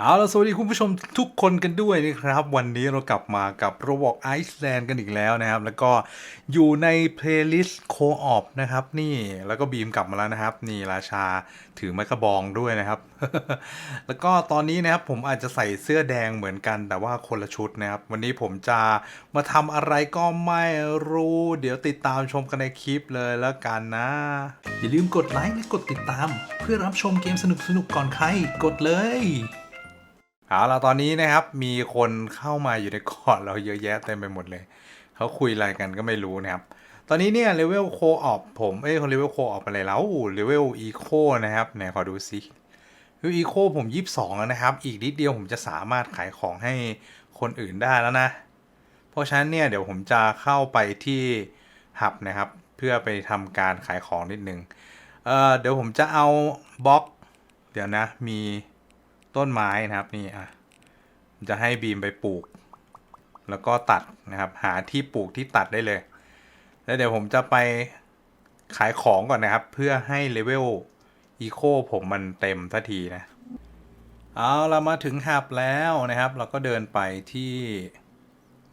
เอาละสวัสดีคุณผู้ชมทุกคนกันด้วยนะครับ วันนี้เรากลับมากับ Roblox Iceland กันอีกแล้วนะครับ แล้วก็อยู่ในเพลย์ลิสต์โคออปนะครับ นี่แล้วก็บีมกลับมาแล้วนะครับ นี่ราชาถือไม้กระบองด้วยนะครับ แล้วก็ตอนนี้นะครับผมอาจจะใส่เสื้อแดงเหมือนกันแต่ว่าคนละชุดนะครับ วันนี้ผมจะมาทำอะไรก็ไม่รู้ เดี๋ยวติดตามชมกันในคลิปเลยแล้วกันนะ อย่าลืมกดไลค์และกดติดตาม เพื่อรับชมเกมสนุกๆก่อนใครกดเลย เอาละตอนนี้นะครับมีคนเข้ามาอยู่ในก่อนเราเยอะแยะเต็มไปหมดเลย เขาคุยอะไรกันก็ไม่รู้นะครับ ตอนนี้เนี่ยเลเวลโคออปผม เอ้ยเขาเลเวลโคออปอะไรแล้วเลเวลอีโคนะครับไหนขอดูซิคืออีโคผม22แล้วนะครับ อีกนิดเดียวผมจะสามารถขายของให้คนอื่นได้แล้วนะ เพราะฉะนั้นเนี่ยเดี๋ยวผมจะเข้าไปที่หับนะครับ เพื่อไปทำการขายของนิดนึงเอ่อเดี๋ยวผมจะเอาบล็อก เดี๋ยวนะมี ต้นไม้นะครับนี่อะจะให้บีมไปปลูก แล้วก็ตัดนะครับ หาที่ปลูกที่ตัดได้เลย แล้วเดี๋ยวผมจะไปขายของก่อนนะครับ เพื่อให้เลเวลอีโคผมมันเต็มสักทีนะ เอาเรามาถึงหับแล้วนะครับ เราก็เดินไปที่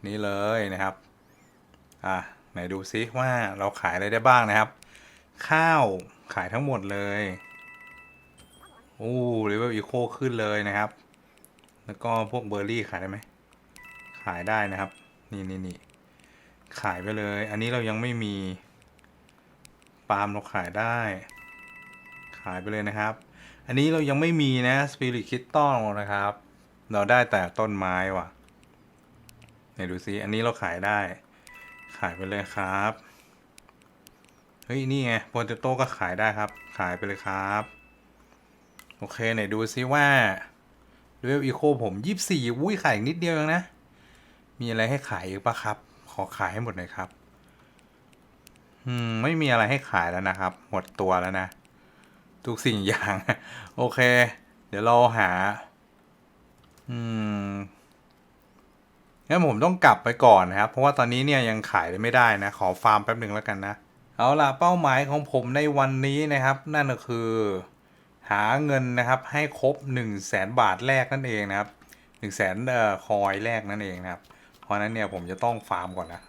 นี่เลยนะครับ อะไหนดูซิว่าเราขายอะไรได้บ้างนะครับ ข้าวขายทั้งหมดเลย โอ้เลเวลอีโคขึ้นเลยนะครับ แล้วก็พวกเบอร์รี่ขายได้ไหม ขายได้นะครับ นี่นี่นี่ขายไปเลย อันนี้เรายังไม่มี ปาล์มเราขายได้ ขายไปเลยนะครับ อันนี้เรายังไม่มีนะสปิริตคิตตอนะครับ เราได้แต่ต้นไม้ว่ะไหนดูซิ อันนี้เราขายได้ ขายไปเลยครับ เฮ้ย นี่ไงโปเตโต้ก็ขายได้ครับ ขายไปเลยครับ โอเคไหนดูซิว่าเลเวลอีโคผมยี่สี่วุ้ยขายอีกนิดเดียวเองนะ มีอะไรให้ขายอีกปะครับ ขอขายให้หมดหน่อยครับ อืม ไม่มีอะไรให้ขายแล้วนะครับ หมดตัวแล้วนะ ทุกสิ่งอย่าง โอเค เดี๋ยวเราหา อืมงั้นผมต้องกลับไปก่อนนะครับ เพราะว่าตอนนี้เนี่ยยังขายไม่ได้นะ ขอฟาร์มแป๊บหนึ่งแล้วกันนะ เอาล่ะเป้าหมายของผมในวันนี้นะครับ นั่นก็คือ หาเงินนะครับให้ครบ 1 0 0 0 0แสนบาทแรกนั่นเองนะครับ1 0 0 0 0แสนคอยแรกนั่นเองนะครับ เพราะฉะนั้นเนี่ยผมจะต้องฟาร์มก่อนนะ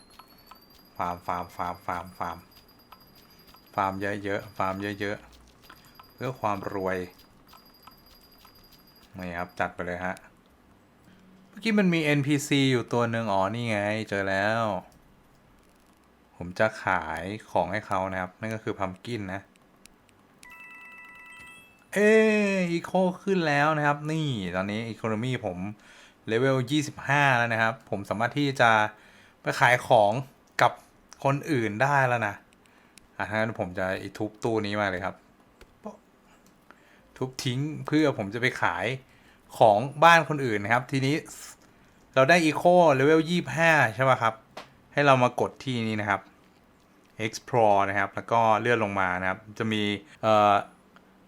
ฟาร์มฟาร์มฟาร์มฟาร์มฟาร์มฟาร์มเยอะๆฟาร์มเยอะๆเพื่อความรวยนี่ครับจัดไปเลยฮะเมื่อกี้มันมี NPC อยู่ตัวหนึ่งอ๋อนี่ไงเจอแล้ว ผมจะขายของให้เขานะครับ นั่นก็คือพัมกินนะ เออีโคขึ้นแล้วนะครับ นี่ตอนนี้อีโคโนมีผมเลเวล 25 แล้วนะครับ ผมสามารถที่จะไปขายของกับคนอื่นได้แล้วนะอะงั้นผมจะทุบตู้นี้มาเลยครับ ทุบทิ้งเพื่อผมจะไปขายของบ้านคนอื่นนะครับ ทีนี้เราได้อีโคเลเวล 25 ใช่ป่ะครับ ให้เรามากดที่นี้นะครับ explore นะครับ แล้วก็เลื่อนลงมานะครับ จะมี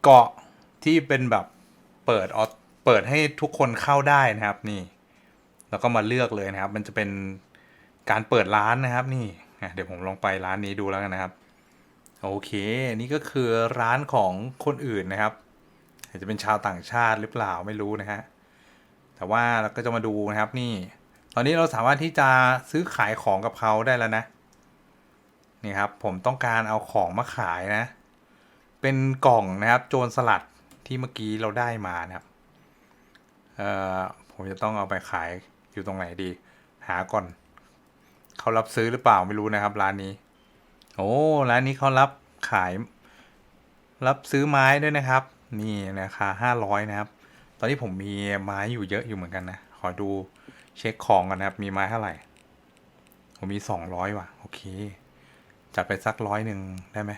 เกาะ ที่เป็นแบบเปิดออเปิดให้ทุกคนเข้าได้นะครับนี่ แล้วก็มาเลือกเลยนะครับ มันจะเป็นการเปิดร้านนะครับ นี่เดี๋ยวผมลองไปร้านนี้ดูแล้วกันนะครับ โอเค นี่ก็คือร้านของคนอื่นนะครับอาจจะเป็นชาวต่างชาติหรือเปล่าไม่รู้นะฮะแต่ว่าเราก็จะมาดูนะครับนี่ ตอนนี้เราสามารถที่จะซื้อขายของกับเขาได้แล้วนะนี่ครับผมต้องการเอาของมาขายนะ เป็นกล่องนะครับ โจรสลัด ที่เมื่อกี้เราได้มานะครับเอ่อผมจะต้องเอาไปขายอยู่ตรงไหนดี หาก่อน เขารับซื้อหรือเปล่าไม่รู้นะครับ ร้านนี้ โอ้ร้านนี้เขารับขาย รับซื้อไม้ด้วยนะครับ นี่ราคาห้าร้อยนะครับ ตอนนี้ผมมีไม้อยู่เยอะอยู่เหมือนกันนะขอดูเช็คของกันนะครับ มีไม้เท่าไหร่ ผมมีสองร้อยว่ะ โอเคจัดไปสักร้อยหนึ่งได้ไหม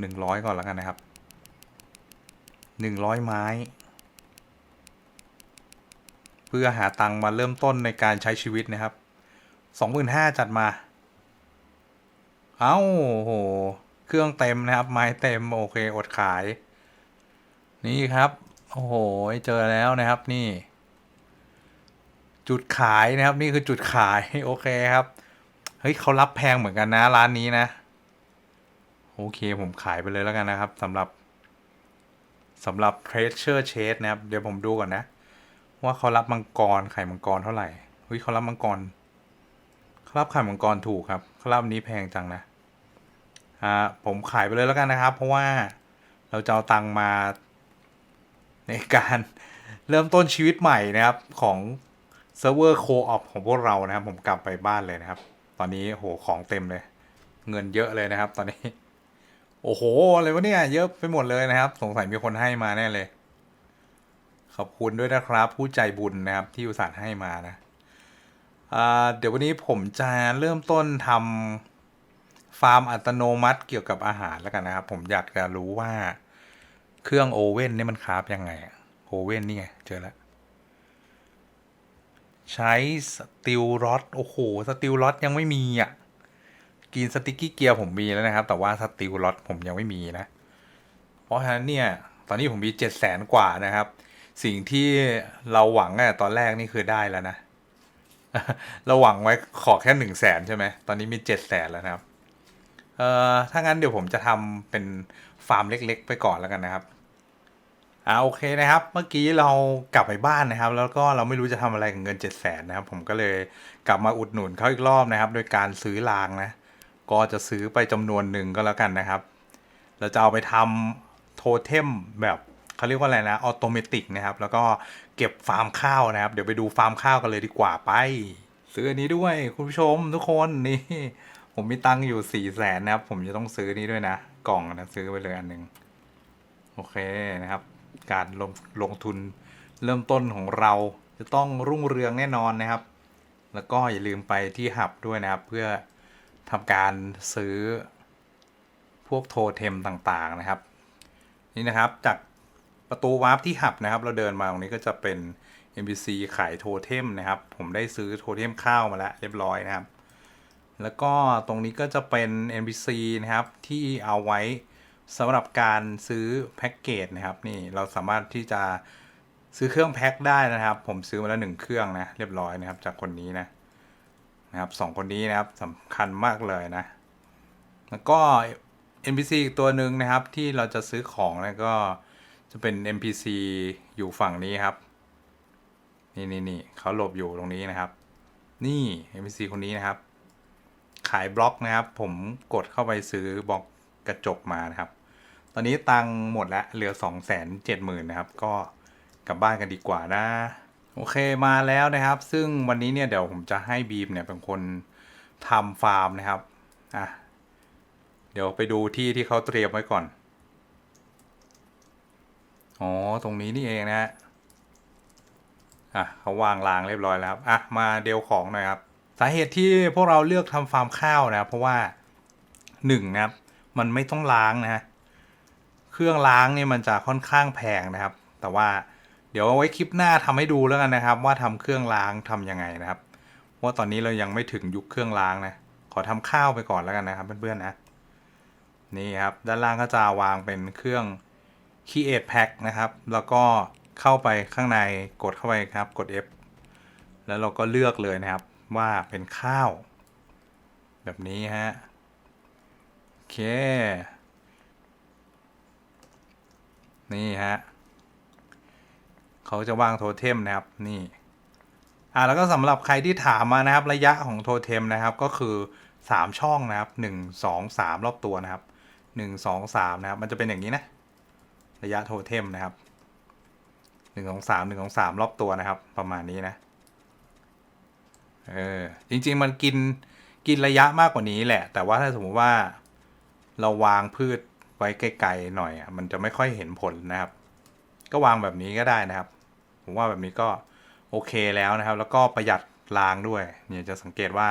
หนึ่งร้อยก่อนแล้วกันนะครับ หนึ่งร้อยไม้ เพื่อหาตังค์มาเริ่มต้นในการใช้ชีวิตนะครับสองหมื่นห้าจัดมา เอ้าโห เครื่องเต็มนะครับ ไม้เต็ม โอเค อดขาย นี่ครับ โอ้โห เจอแล้วนะครับนี่ จุดขายนะครับ นี่คือจุดขาย โอเคครับ เฮ้ยเขารับแพงเหมือนกันนะ ร้านนี้นะ โอเคผมขายไปเลยแล้วกันนะครับสำหรับ สำหรับ treasure chest นะครับ เดี๋ยวผมดูก่อนนะ ว่าเขารับมังกรไข่มังกรเท่าไหร่เฮ้ยเขารับมังกรเขารับไข่มังกรถูกครับเขารับนี้แพงจังนะอ่าผมขายไปเลยแล้วกันนะครับ เพราะว่าเราจะเอาตังมาในการเริ่มต้นชีวิตใหม่นะครับของเซิร์ฟเวอร์โคออปของพวกเรานะครับ ผมกลับไปบ้านเลยนะครับ ตอนนี้โหของเต็มเลย เงินเยอะเลยนะครับ ตอนนี้ โอ้โห อะไรวะเนี่ย เยอะไปหมดเลยนะครับ สงสัยมีคนให้มาแน่เลย ขอบคุณด้วยนะครับ ผู้ใจบุญนะครับ ที่อุตส่าห์ให้มานะเดี๋ยววันนี้ผมจะเริ่มต้นทำฟาร์มอัตโนมัติเกี่ยวกับอาหารแล้วกันนะครับ ผมอยากจะรู้ว่าเครื่องโอเว่นนี่มันคราฟยังไงโอเว่นนี่ไง เจอแล้ว ใช้สติลรอดโอ้โห สติลรอดยังไม่มีอะ กินสติกกี้เกียร์ผมมีแล้วนะครับ แต่ว่าสติลรอดผมยังไม่มีนะ เพราะฉะนั้นเนี่ย ตอนนี้ผมมีเจ็ดแสนกว่านะครับ สิ่งที่เราหวังอะตอนแรกนี่คือได้แล้วนะ เราหวังไว้ขอแค่หนึ่งแสนใช่ไหม ตอนนี้มีเจ็ดแสนแล้วนะครับ เอ่อ ถ้างั้นเดี๋ยวผมจะทำเป็นฟาร์มเล็ก ๆ ไปก่อนแล้วกันนะครับอ่าโอเคนะครับ เมื่อกี้เรากลับไปบ้านนะครับ แล้วก็เราไม่รู้จะทำอะไรกับเงินเจ็ดแสนนะครับ ผมก็เลยกลับมาอุดหนุนเขาอีกรอบนะครับ โดยการซื้อรางนะ ก็จะซื้อไปจำนวนหนึ่งก็แล้วกันนะครับ เราจะเอาไปทำโทเทมแบบเขาเรียกว่าอะไรนะออโตเมติกนะครับ แล้วก็เก็บฟาร์มข้าวนะครับ เดี๋ยวไปดูฟาร์มข้าวกันเลยดีกว่าไป ซื้ออันนี้ด้วยคุณผู้ชมทุกคนนี่ผมมีตังค์อยู่สี่แสนนะครับ ผมจะต้องซื้อนี้ด้วยนะ กล่องนะซื้อไปเลยอันหนึ่งโอเคนะครับ การลงลงทุนเริ่มต้นของเราจะต้องรุ่งเรืองแน่นอนนะครับ แล้วก็อย่าลืมไปที่หับด้วยนะครับ เพื่อ ทำการซื้อพวกโทเทมต่างๆนะครับ นี่นะครับจากประตูวาร์ปที่หับนะครับ เราเดินมาตรงนี้ก็จะเป็น NPC ขายโทเทมนะครับ ผมได้ซื้อโทเทมข้าวมาแล้วเรียบร้อยนะครับ แล้วก็ตรงนี้ก็จะเป็น NPC นะครับที่เอาไว้สำหรับการซื้อแพ็กเกจนะครับ นี่เราสามารถที่จะซื้อเครื่องแพ็คได้นะครับ ผมซื้อมาแล้วหนึ่งเครื่องนะเรียบร้อยนะครับ จากคนนี้นะ นะครับสองคนนี้นะครับสำคัญมากเลยนะ แล้วก็ NPC อีกตัวหนึ่งนะครับที่เราจะซื้อของแล้วก็จะเป็น NPC อยู่ฝั่งนี้ครับ นี่นี่นี่เขาหลบอยู่ตรงนี้นะครับ นี่ NPC คนนี้นะครับ ขายบล็อกนะครับ ผมกดเข้าไปซื้อบล็อกกระจกมานะครับ ตอนนี้ตังค์หมดแล้วเหลือ 2 7 0 0 0 0นะครับ ก็กลับบ้านกันดีกว่านะ โอเคมาแล้วนะครับ ซึ่งวันนี้เนี่ยเดี๋ยวผมจะให้บีมเนี่ยเป็นคนทำฟาร์มนะครับอะเดี๋ยวไปดูที่ที่เขาเตรียมไว้ก่อนอ๋อตรงนี้นี่เองนะฮะอะเขาวางรางเรียบร้อยแล้วครับอะมาเดลของหน่อยครับ สาเหตุที่พวกเราเลือกทำฟาร์มข้าวนะครับเพราะว่าหนึ่งนะครับ มันไม่ต้องล้างนะ เครื่องล้างเนี่ยมันจะค่อนข้างแพงนะครับ แต่ว่า ดี๋ยวเอาไว้คลิปหน้าทำให้ดูแล้วกันนะครับ ว่าทำเครื่องล้างทำยังไงนะครับว่าตอนนี้เรายังไม่ถึงยุคเครื่องล้างนะขอทำข้าวไปก่อนแล้วกันนะครับเพื่อนๆนะนี่ครับด้านล่างก็จะวางเป็นเครื่อง Create Pack นะครับ แล้วก็เข้าไปข้างในกดเข้าไปครับกด F แล้วเราก็เลือกเลยนะครับว่าเป็นข้าว แบบนี้ฮะโอเค นี่ฮะ เขาจะวางโทเทมนะครับนี่อ่าแล้วก็สำหรับใครที่ถามมานะครับระยะของโทเทมนะครับก็คือ 3 ช่องนะครับ 1 2 3 รอบตัวนะครับ 1 2 3 นะครับ มันจะเป็นอย่างนี้นะ ระยะโทเทมนะครับ 1 2 3 1 2 3 รอบตัวนะครับ ประมาณนี้นะเออจริง ๆ มันกินกินระยะมากกว่านี้แหละ แต่ว่าถ้าสมมติว่าเราวางพืชไว้ไกลๆหน่อยอะมันจะไม่ค่อยเห็นผลนะครับ ก็วางแบบนี้ก็ได้นะครับ ผมว่าแบบนี้ก็โอเคแล้วนะครับ แล้วก็ประหยัดรางด้วย เนี่ยจะสังเกตว่า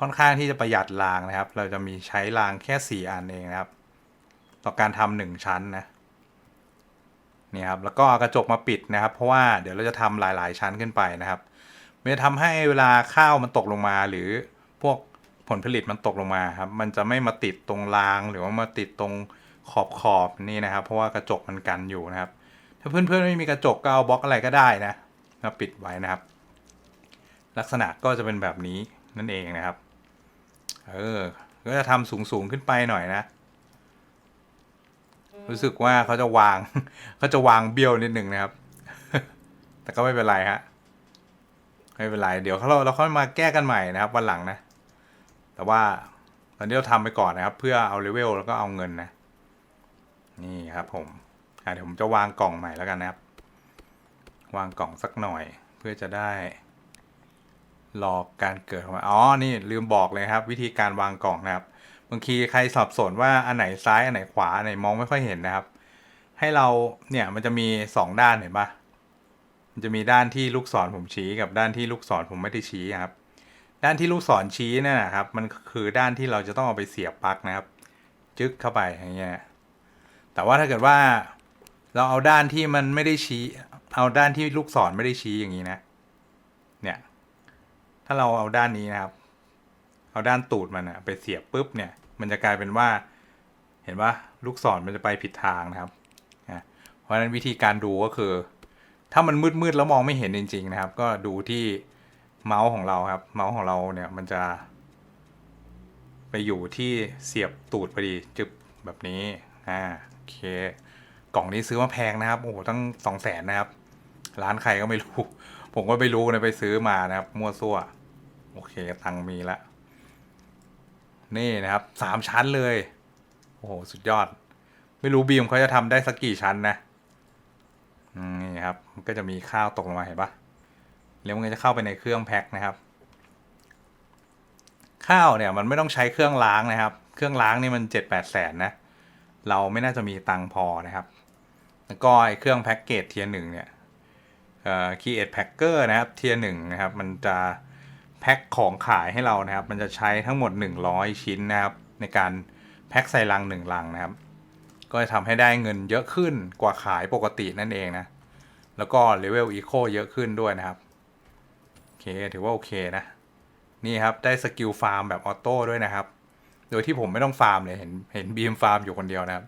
ค่อนข้างที่จะประหยัดรางนะครับ เราจะมีใช้รางแค่สี่อันเองนะครับ ต่อการทำหนึ่งชั้นนะนี่ครับแล้วก็เอากระจกมาปิดนะครับ เพราะว่าเดี๋ยวเราจะทำหลาย ๆ ชั้นขึ้นไปนะครับมันจะทำให้เวลาข้าวมันตกลงมาหรือพวกผลผลิตมันตกลงมาครับ มันจะไม่มาติดตรงรางหรือว่ามาติดตรงขอบขอบนี่นะครับ เพราะว่ากระจกมันกันอยู่นะครับ ถ้าเพื่อนๆไม่มีกระจกก็เอาบล็อกอะไรก็ได้นะมาปิดไว้นะครับ ลักษณะก็จะเป็นแบบนี้นั่นเองนะครับ เออ ก็จะทำสูงๆขึ้นไปหน่อยนะ รู้สึกว่าเขาจะวางเขาจะวางเบี้ยวนิดหนึ่งนะครับ แต่ก็ไม่เป็นไรฮะไม่เป็นไร เดี๋ยวเราเราค่อยมาแก้กันใหม่นะครับวันหลังนะ แต่ว่าตอนนี้เราทำไปก่อนนะครับ เพื่อเอาเลเวลแล้วก็เอาเงินนะ นี่ครับผม เดี๋ยวผมจะวางกล่องใหม่แล้วกันนะครับ วางกล่องสักหน่อย เพื่อจะได้รอการเกิดของอ๋อ นี่ลืมบอกเลยครับ วิธีการวางกล่องนะครับ บางทีใครสับสนว่าอันไหนซ้ายอันไหนขวาอันไหนมองไม่ค่อยเห็นนะครับ ให้เราเนี่ยมันจะมีสองด้านเห็นปะมันจะมีด้านที่ลูกศรผมชี้กับด้านที่ลูกศรผมไม่ได้ชี้ครับ ด้านที่ลูกศรชี้นั่นนะครับ มันคือด้านที่เราจะต้องเอาไปเสียบปลั๊กนะครับ จึ๊กเข้าไปอย่างเงี้ยแต่ว่าถ้าเกิดว่า เราเอาด้านที่มันไม่ได้ชี้ เอาด้านที่ลูกศรไม่ได้ชี้อย่างนี้นะ เนี่ย ถ้าเราเอาด้านนี้นะครับ เอาด้านตูดมันนะไปเสียบปุ๊บเนี่ย มันจะกลายเป็นว่า เห็นปะลูกศรมันจะไปผิดทางนะครับนะเพราะฉะนั้นวิธีการดูก็คือ ถ้ามันมืดๆแล้วมองไม่เห็นจริง ๆ นะครับ ก็ดูที่เมาส์ของเราครับ เมาส์ของเราเนี่ยมันจะ ไปอยู่ที่เสียบตูดพอดีจึบแบบนี้ อ่า โอเค กล่องนี้ซื้อมาแพงนะครับโอ้โหตั้งสองแสนนะครับ ร้านใครก็ไม่รู้ ผมก็ไม่รู้นะไปซื้อมานะครับ มั่วซั่ว โอเคตังมีละนี่นะครับสามชั้นเลย โอ้โห สุดยอด ไม่รู้บีมเขาจะทำได้สักกี่ชั้นนะนี่ครับก็จะมีข้าวตกลงมาเห็นปะแล้วมันก็จะเข้าไปในเครื่องแพ็คนะครับ ข้าวเนี่ยมันไม่ต้องใช้เครื่องล้างนะครับ เครื่องล้างนี่มันเจ็ดแปดแสนนะ เราไม่น่าจะมีตังพอนะครับ แล้วก็ไอเครื่องแพ็กเกจเทียร์หนึ่งเนี่ยเอ่อคีเอทแพ็กเกอร์นะครับเทียร์หนึ่งนะครับ มันจะแพ็คของขายให้เรานะครับ มันจะใช้ทั้งหมด 100 ชิ้นนะครับ ในการแพ็คใส่ลังหนึ่งลังนะครับ ก็จะทำให้ได้เงินเยอะขึ้นกว่าขายปกตินั่นเองนะ แล้วก็เลเวลอีโคเยอะขึ้นด้วยนะครับ โอเค ถือว่าโอเคนะ นี่ครับ ได้สกิลฟาร์มแบบออโต้ด้วยนะครับ โดยที่ผมไม่ต้องฟาร์มเลย เห็นเห็นบีมฟาร์มอยู่คนเดียวนะครับ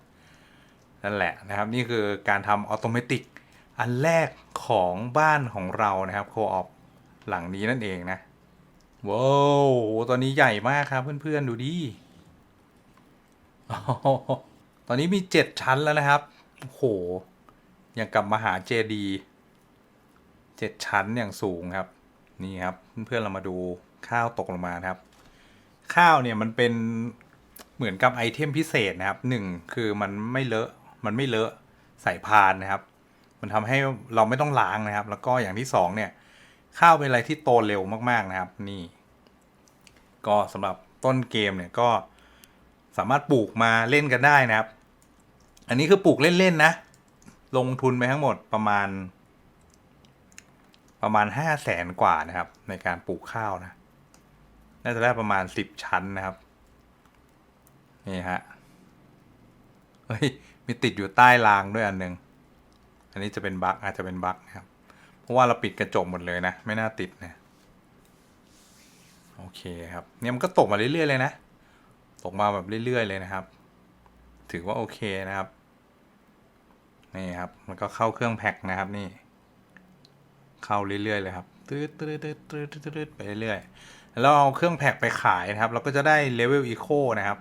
นั่นแหละนะครับ นี่คือการทำออโตเมติกอันแรกของบ้านของเรานะครับโคออปหลังนี้นั่นเองนะว้าวตอนนี้ใหญ่มากครับเพื่อนๆดูดิโอตอนนี้มีเจ็ดชั้นแล้วนะครับโอ้โหอย่างกับมหาเจดีย์เจ็ดชั้นอย่างสูงครับ นี่ครับ เพื่อนๆเรามาดูข้าวตกลงมาครับ ข้าวเนี่ยมันเป็นเหมือนกับไอเทมพิเศษนะครับหนึ่งคือมันไม่เลอะ มันไม่เลอะใส่พานนะครับ มันทำให้เราไม่ต้องล้างนะครับ แล้วก็อย่างที่สองเนี่ยข้าวเป็นอะไรที่โตเร็วมากๆนะครับ นี่ ก็สำหรับต้นเกมเนี่ยก็สามารถปลูกมาเล่นกันได้นะครับ อันนี้คือปลูกเล่นๆนะ ลงทุนไปทั้งหมดประมาณ ประมาณห้าแสนกว่านะครับ ในการปลูกข้าวนะ น่าจะได้ประมาณสิบชั้นนะครับ นี่ฮะ เฮ้ย มีติดอยู่ใต้รางด้วยอันหนึ่งอันนี้จะเป็นบั๊กอาจจะเป็นบั๊กนะครับ เพราะว่าเราปิดกระจกหมดเลยนะ ไม่น่าติดนะ โอเคครับ เนี่ยมันก็ตกมาเรื่อยๆเลยนะ ตกมาแบบเรื่อยๆเลยนะครับ ถือว่าโอเคนะครับ นี่ครับ มันก็เข้าเครื่องแพ็คนะครับนี่ เข้าเรื่อยๆเลยครับตืดตืดตืดตืดตืดไปเรื่อยๆแล้วเอาเครื่องแพ็คไปขายนะครับ เราก็จะได้เลเวลอีโคนะครับ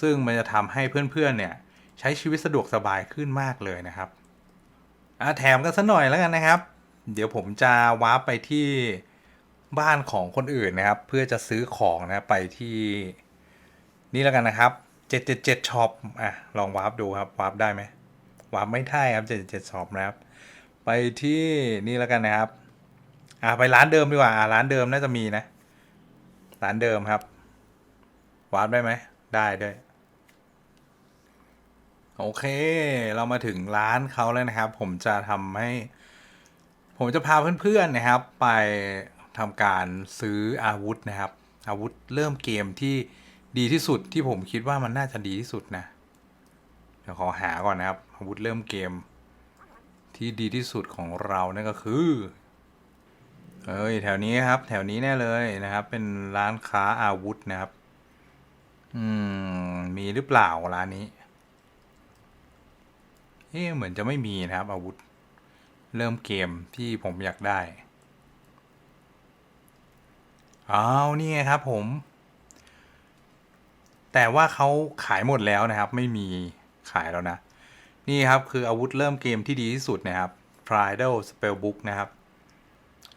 ซึ่งมันจะทำให้เพื่อนๆเนี่ย ใช้ชีวิตสะดวกสบายขึ้นมากเลยนะครับอะแถมกันสัหน่อยแล้วกันนะครับ เดี๋ยวผมจะวาร์ปไปที่บ้านของคนอื่นนะครับ เพื่อจะซื้อของนะไปที่นี่แล้วกันนะครับ777ช็อปอะลองวาร์ปดูครับวาร์ปได้ไหมวาร์ปไม่ได้ครับ777ช็อปนะครับ ไปที่นี่แล้วกันนะครับอะไปร้านเดิมดีกว่าร้านเดิมน่าจะมีนะ ร้านเดิมครับวาร์ปได้ไหมได้ด้วย โอเค เรามาถึงร้านเขาแล้วนะครับ ผมจะทำให้ ผมจะพาเพื่อนๆนะครับ ไปทำการซื้ออาวุธนะครับ อาวุธเริ่มเกมที่ดีที่สุดที่ผมคิดว่ามันน่าจะดีที่สุดนะเดี๋ยวขอหาก่อนนะครับ อาวุธเริ่มเกม ที่ดีที่สุดของเรานั่นก็คือเอ้ยแถวนี้ครับ แถวนี้แน่เลยนะครับ เป็นร้านค้าอาวุธนะครับ อืมมีหรือเปล่าร้านนี้ เอ๊ะเหมือนจะไม่มีนะครับ อาวุธ เริ่มเกมที่ผมอยากได้ อ้าวนี่ไงครับผม แต่ว่าเขาขายหมดแล้วนะครับ ไม่มีขายแล้วนะ นี่ครับคืออาวุธเริ่มเกมที่ดีที่สุดนะครับไฟ Tridal Spellbook นะครับ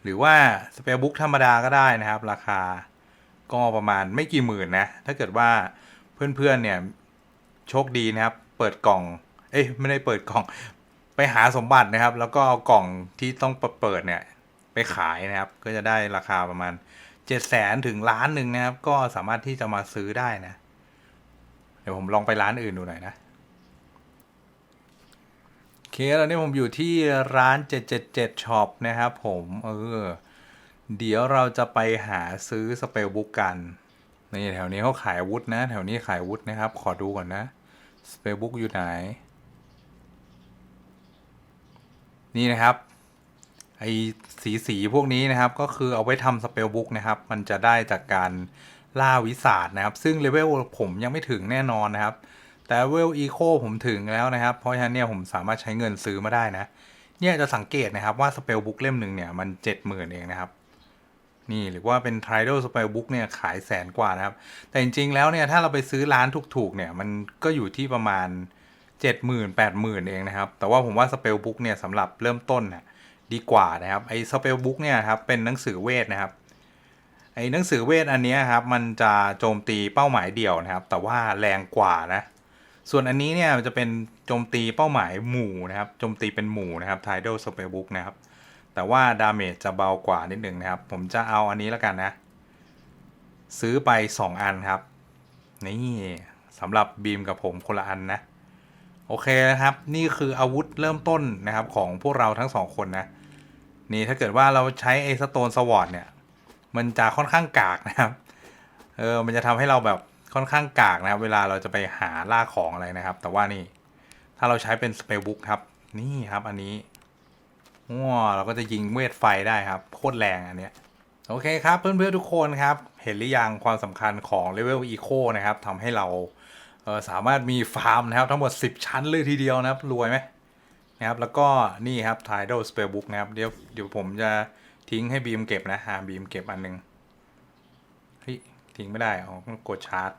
หรือว่า Spellbook ธรรมดาก็ได้นะครับ ราคาก็ประมาณไม่กี่หมื่นนะ ถ้าเกิดว่าเพื่อนๆเนี่ยโชคดีนะครับ เปิดกล่อง เอ้ยไม่ได้เปิดกล่องไปหาสมบัตินะครับ แล้วก็เอากล่องที่ต้องเปิดเนี่ย ไปขายนะครับ ก็จะได้ราคาประมาณเจ็ดแสนถึงล้านหนึ่งนะครับ ก็สามารถที่จะมาซื้อได้นะ เดี๋ยวผมลองไปร้านอื่นดูหน่อยนะโอเคตอนนี้ผมอยู่ที่ร้าน 777 Shop นะครับผมเออเดี๋ยวเราจะไปหาซื้อสเปลบุ๊กกันนี่แถวนี้เขาขายวุธนะ แถวนี้ขายวุธนะครับ ขอดูก่อนนะสเปลบุ๊กอยู่ไหน นี่นะครับไอสีสีพวกนี้นะครับก็คือเอาไว้ทำสเปลบุ๊กนะครับ มันจะได้จากการล่าวิสาดนะครับ ซึ่งเลเวลผมยังไม่ถึงแน่นอนนะครับ แต่เลเวลอีโคผมถึงแล้วนะครับ เพราะฉะนั้นเนี่ยผมสามารถใช้เงินซื้อมาได้นะ เนี่ยจะสังเกตนะครับว่าสเปลบุ๊กเล่มหนึ่งเนี่ยมันเจ็ดหมื่นเองนะครับ นี่หรือว่าเป็น t r i d a l Spellbook เนี่ยขายแสนกว่านะครับ แต่จริงๆแล้วเนี่ยถ้าเราไปซื้อร้านถูกๆเนี่ยมันก็อยู่ที่ประมาณ 70,000 80,000เองนะครับ แต่ว่าผมว่า Spellbook เนี่ยสำหรับเริ่มต้นนะดีกว่านะครับไอ้ Spellbook เนี่ยครับเป็นหนังสือเวทนะครับไอ้หนังสือเวทอันนี้ครับมันจะโจมตีเป้าหมายเดี่ยวนะครับ แต่ว่าแรงกว่านะส่วนอันนี้เนี่ยจะเป็นโจมตีเป้าหมายหมู่นะครับโจมตีเป็นหมู่นะครับ Tidal Spellbook นะครับ แต่ว่าดาเมจจะเบากว่านิดหนึ่งนะครับ ผมจะเอาอันนี้แล้วกันนะ ซื้อไป 2 อันครับ นี่สำหรับบีมกับผมคนละอันนะ โอเคนะครับ นี่คืออาวุธเริ่มต้นนะครับของพวกเราทั้งสองคนนะ นี่ถ้าเกิดว่าเราใช้ไอ้สโตนสวอตเนี่ย มันจะค่อนข้างกากนะครับ เออ มันจะทำให้เราแบบค่อนข้างกากนะครับ เวลาเราจะไปหาล่าของอะไรนะครับ แต่ว่านี่ ถ้าเราใช้เป็นสเปลบุ๊กครับ นี่ครับ อันนี้ว้าเราก็จะยิงเวทไฟได้ครับ โคตรแรงอันเนี้ย โอเคครับ เพื่อนๆทุกคนครับ เห็นหรือยังความสำคัญของเลเวลอีโคนะครับทำให้เรา เออสามารถมีฟาร์มนะครับ ทั้งหมด 10 ชั้นเลยทีเดียวนะครับ รวยไหมนะครับแล้วก็นี่ครับ Tidal Spellbook นะครับเดี๋ยวเดี๋ยวผมจะทิ้งให้บีมเก็บนะหาบีมเก็บอันหนึงเฮ้ยทิ้งไม่ได้อ๋อต้องกดชาร์จ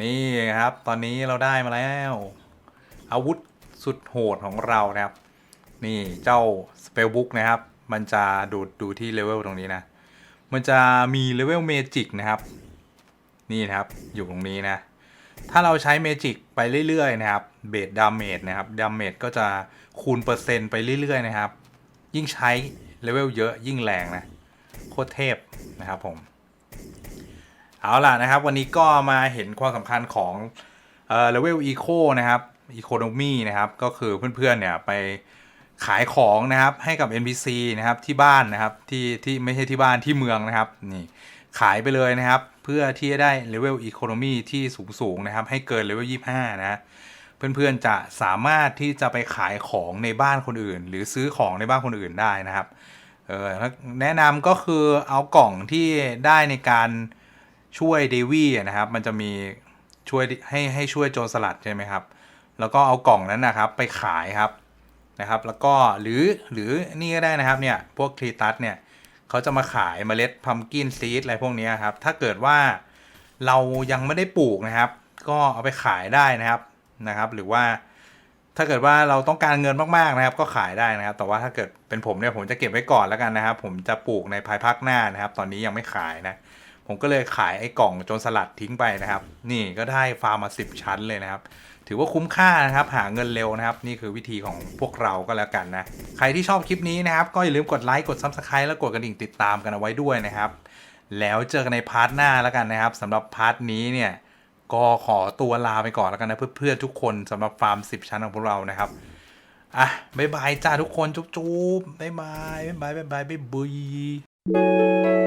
นี่ครับ ตอนนี้เราได้มาแล้ว อาวุธสุดโหดของเรานะครับ นี่เจ้า Spellbook นะครับ มันจะดูดูที่เลเวลตรงนี้นะ มันจะมีเลเวลเมจิกนะครับ นี่นะครับ อยู่ตรงนี้นะ ถ้าเราใช้เมจิกไปเรื่อยๆนะครับ เบสดาเมจนะครับ ดาเมจก็จะคูณเปอร์เซ็นต์ไปเรื่อยๆนะครับ ยิ่งใช้เลเวลเยอะยิ่งแรงนะ โคตรเทพนะครับผม เอาล่ะนะครับ วันนี้ก็มาเห็นความสำคัญของเอ่อเลเวลอีโคนะครับอีโคโนมีนะครับ ก็คือเพื่อนๆเนี่ยไปขายของนะครับให้กับ NPC นะครับที่บ้านนะครับที่ที่ไม่ใช่ที่บ้านที่เมืองนะครับนี่ขายไปเลยนะครับ พื่อที่จะได้เลเวลอีโคโนมีที่สูงๆนะครับ ให้เกินเลเวล25 นะเพื่อนๆจะสามารถที่จะไปขายของในบ้านคนอื่น หรือซื้อของในบ้านคนอื่นได้นะครับเออแนะนำก็คือเอากล่องที่ได้ในการช่วยเดวี่นะครับ มันจะมีช่วยให้ให้ช่วยโจรสลัดใช่ไหมครับ แล้วก็เอากล่องนั้นนะครับไปขายครับนะครับ แล้วก็หรือหรือนี่ก็ได้นะครับเนี่ยพวกคลีตัสเนี่ย เขาจะมาขายเมล็ดพัมกินซีดอะไรพวกนี้ครับ ถ้าเกิดว่าเรายังไม่ได้ปลูกนะครับ ก็เอาไปขายได้นะครับนะครับ หรือว่าถ้าเกิดว่าเราต้องการเงินมากๆนะครับ ก็ขายได้นะครับ แต่ว่าถ้าเกิดเป็นผมเนี่ยผมจะเก็บไว้ก่อนแล้วกันนะครับ ผมจะปลูกในภายภาคหน้านะครับ ตอนนี้ยังไม่ขายนะ ผมก็เลยขายไอ้กล่องจรสลัดทิ้งไปนะครับ นี่ก็ได้ฟาร์มมา10ชั้นเลยนะครับ ถือว่าคุ้มค่านะครับ หาเงินเร็วนะครับ นี่คือวิธีของพวกเราก็แล้วกันนะ ใครที่ชอบคลิปนี้นะครับ ก็อย่าลืมกดไลค์กด Subscribe แล้วกดกระดิ่งติดตามกันเอาไว้ด้วยนะครับ แล้วเจอกันในพาร์ทหน้าแล้วกันนะครับสำหรับพาร์ทนี้เนี่ยก็ขอตัวลาไปก่อนแล้วกันนะเพื่อนๆทุกคนสำหรับฟาร์ม 10 ชั้นของพวกเรานะครับอะบ๊ายบายจ้าทุกคนจุ๊บๆบ๊ายบายบ๊ายบายบ๊ายบายบ๊ายบาย